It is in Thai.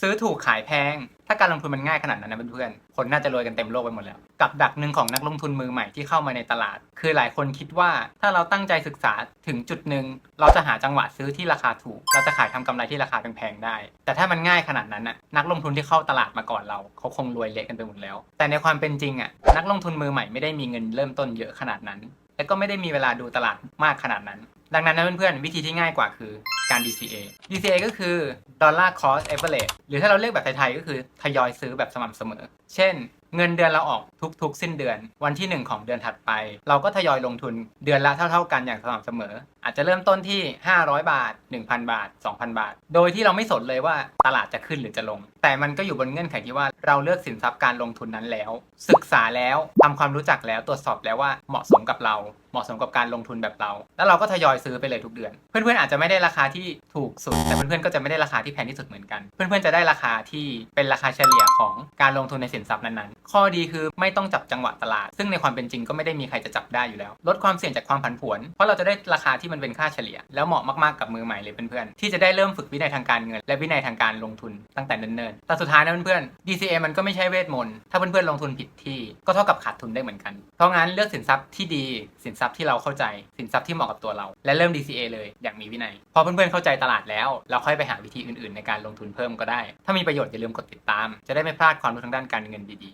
ซื้อถูกขายแพง ถ้าการลงทุนมันง่ายขนาดนั้นนะเพื่อนๆ คนน่าจะรวยกันเต็มโลกไปหมดแล้ว กับดักหนึ่งของนักลงทุนมือใหม่ที่เข้ามาในตลาด คือหลายคนคิดว่าถ้าเราตั้งใจศึกษาถึงจุดหนึ่งเราจะหาจังหวะซื้อที่ราคาถูก เราจะขายทำกำไรที่ราคาแพงๆได้ แต่ถ้ามันง่ายขนาดนั้นน่ะนักลงทุนที่เข้าตลาดมาก่อนเราเขาคงรวยเละกันไปหมดแล้ว แต่ในความเป็นจริงอะนักลงทุนมือใหม่ไม่ได้มีเงินเริ่มต้นเยอะขนาดนั้นและก็ไม่ได้มีเวลาดูตลาดมากขนาดนั้น ดังนั้นนะเพื่อนๆ วิธีที่ง่ายกว่าคือการ DCA DCA ก็คือ Dollar Cost Average หรือถ้าเราเรียกแบบไทยๆ ก็คือทยอยซื้อแบบสม่ำเสมอ เช่น เงินเดือนเราออกทุกๆ สิ้นเดือน วันที่ 1 ของเดือนถัดไป เราก็ทยอยลงทุนเดือนละเท่า ๆ กันอย่างสม่ำเสมอ อาจจะเริ่มต้นที่ 500 บาท 1,000 บาท 2,000 บาท โดยที่เราไม่สนเลยว่าตลาดจะขึ้นหรือจะลง แต่มันก็อยู่บนเงื่อนไขที่ว่าเราเลือกสินทรัพย์การลงทุนนั้นแล้ว ศึกษาแล้วทำความรู้จักแล้วตรวจสอบแล้วว่าเหมาะสมกับเรา เหมาะสมกับการลงทุนแบบเรา แล้วเราก็ทยอยซื้อไปเลยทุกเดือน เพื่อนๆอาจจะไม่ได้ราคาที่ถูกสุด แต่เพื่อนๆก็จะไม่ได้ราคาที่แพงที่สุดเหมือนกัน เพื่อนๆจะได้ราคาที่เป็นราคาเฉลี่ยของการลงทุนในสินทรัพย์นั้นๆ ข้อดีคือไม่ต้องจับจังหวะตลาด ซึ่งในความเป็นจริงก็ไม่ได้มีใครจะจับได้อยู่แล้ว ลดความเสี่ยงจากความผันผวน เพราะเราจะได้ราคาที่มันเป็นค่าเฉลี่ย แล้วเหมาะมากๆกับมือใหม่เลยเพื่อนๆที่จะได้เริ่มฝึกวินัยทางการเงิน และวินัยทางการลงทุนตั้งแต่เนิ่นๆแต่สุดท้ายนะเพื่อนๆ DCA มันก็ไม่ใช่เวทมนต์ถ้าเพื่อนๆลงทุนผิดที่ก็เท่ากับขาดทุนได้เหมือนกัน เพราะงั้นเลือกสินทรัพย์ที่ดีสินทรัพย์ที่เราเข้าใจสินทรัพย์ที่เหมาะกับตัวเรา และเริ่ม DCA เลยอย่างมีวินัยพอเพื่อนๆเข้าใจตลาดแล้ว เราค่อยไปหาวิธีอื่นๆ ในการลงทุนเพิ่มก็ได้ ถ้ามีประโยชน์อย่าลืมกดติดตาม จะได้ไม่พลาดความรู้ทางด้านการเงินดี